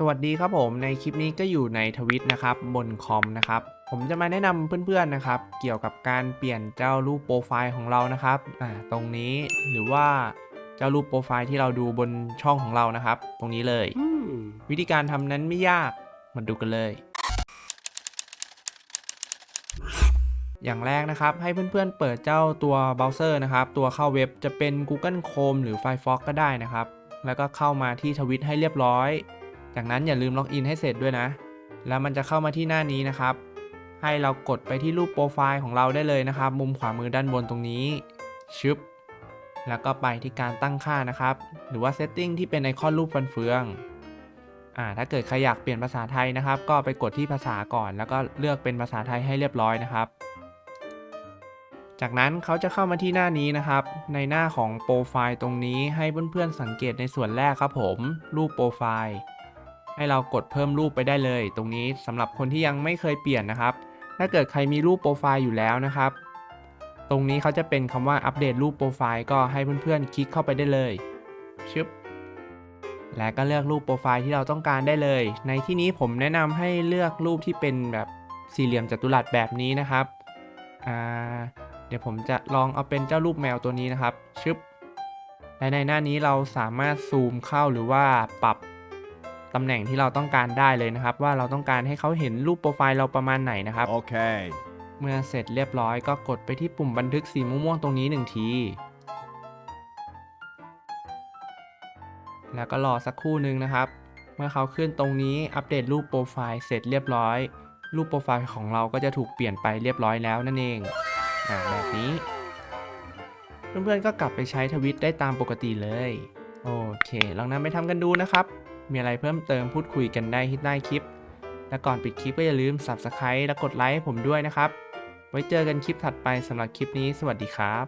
สวัสดีครับผมในคลิปนี้ก็อยู่ในทวิตนะครับบนคอมนะครับผมจะมาแนะนำเพื่อนๆนะครับ เกี่ยวกับการเปลี่ยนเจ้ารูปโปรไฟล์ของเรานะครับอ่าตรงนี้หรือว่าเจ้ารูปโปรไฟล์ที่เราดูบนช่องของเรานะครับ ตรงนี้เลย Hmm. วิธีการทำนั้นไม่ยากมาดูกันเลย อย่างแรกนะครับให้เพื่อนๆเปิดเจ้าตัวเบราว์เซอร์นะครับ ตัวเข้าเว็บจะเป็น Google Chrome หรือ Firefox ก็ได้นะครับ แล้วก็เข้ามาที่ทวิตให้เรียบร้อย จากนั้นอย่าลืมล็อกอินให้เสร็จด้วยนะ แล้วมันจะเข้ามาที่หน้านี้นะครับ ให้เรากดไปที่รูปโปรไฟล์ของเราได้เลยนะครับ มุมขวามือด้านบนตรงนี้ ชึบ แล้วก็ไปที่การตั้งค่านะครับ หรือว่า Setting ที่เป็นไอคอนรูปฟันเฟืองอ่าถ้าเกิดใครอยากเปลี่ยนภาษาไทยนะครับ ก็ไปกดที่ภาษาก่อน แล้วก็เลือกเป็นภาษาไทยให้เรียบร้อยนะครับ จากนั้นเขาจะเข้ามาที่หน้านี้นะครับ ในหน้าของโปรไฟล์ตรงนี้ให้เพื่อนๆสังเกตในส่วนแรกครับผม รูปโปรไฟล์ ให้เรากดเพิ่มรูปไปได้เลย ตรงนี้สำหรับคนที่ยังไม่เคยเปลี่ยนนะครับ ถ้าเกิดใครมีรูปโปรไฟล์อยู่แล้วนะครับ ตรงนี้เขาจะเป็นคำว่าอัปเดตรูปโปรไฟล์ก็ให้เพื่อนๆคลิกเข้าไปได้เลยชึบและก็เลือกรูปโปรไฟล์ที่เราต้องการได้เลย ในที่นี้ผมแนะนำให้เลือกรูปที่เป็นแบบสี่เหลี่ยมจัตุรัสแบบนี้นะครับเดี๋ยวผมจะลองเอาเป็นเจ้ารูปแมวตัวนี้นะครับชึบและในหน้านี้เราสามารถซูมเข้าหรือว่าปรับ ตำแหน่งที่เราต้องการได้เลยนะครับ ว่าเราต้องการให้เขาเห็นรูปโปรไฟล์เราประมาณไหนนะครับ Okay. เมื่อเสร็จเรียบร้อยก็กดไปที่ปุ่มบันทึกสีม่วงๆตรงนี้หนึ่งที แล้วก็รอสักครู่หนึ่งนะครับ เมื่อเขาขึ้นตรงนี้อัปเดตรูปโปรไฟล์เสร็จเรียบร้อย รูปโปรไฟล์ของเราก็จะถูกเปลี่ยนไปเรียบร้อยแล้วนั่นเองอ่าแบบนี้ เพื่อนๆก็กลับไปใช้ทวิตได้ตามปกติเลย โอเค ลองนำไปทำกันดูนะครับ มีอะไรเพิ่มเติมพูดคุยกันได้ที่ใต้คลิป และก่อนปิดคลิปก็อย่าลืม Subscribe และกดไลค์ให้ผมด้วยนะครับ ไว้เจอกันคลิปถัดไปสำหรับคลิปนี้ สวัสดีครับ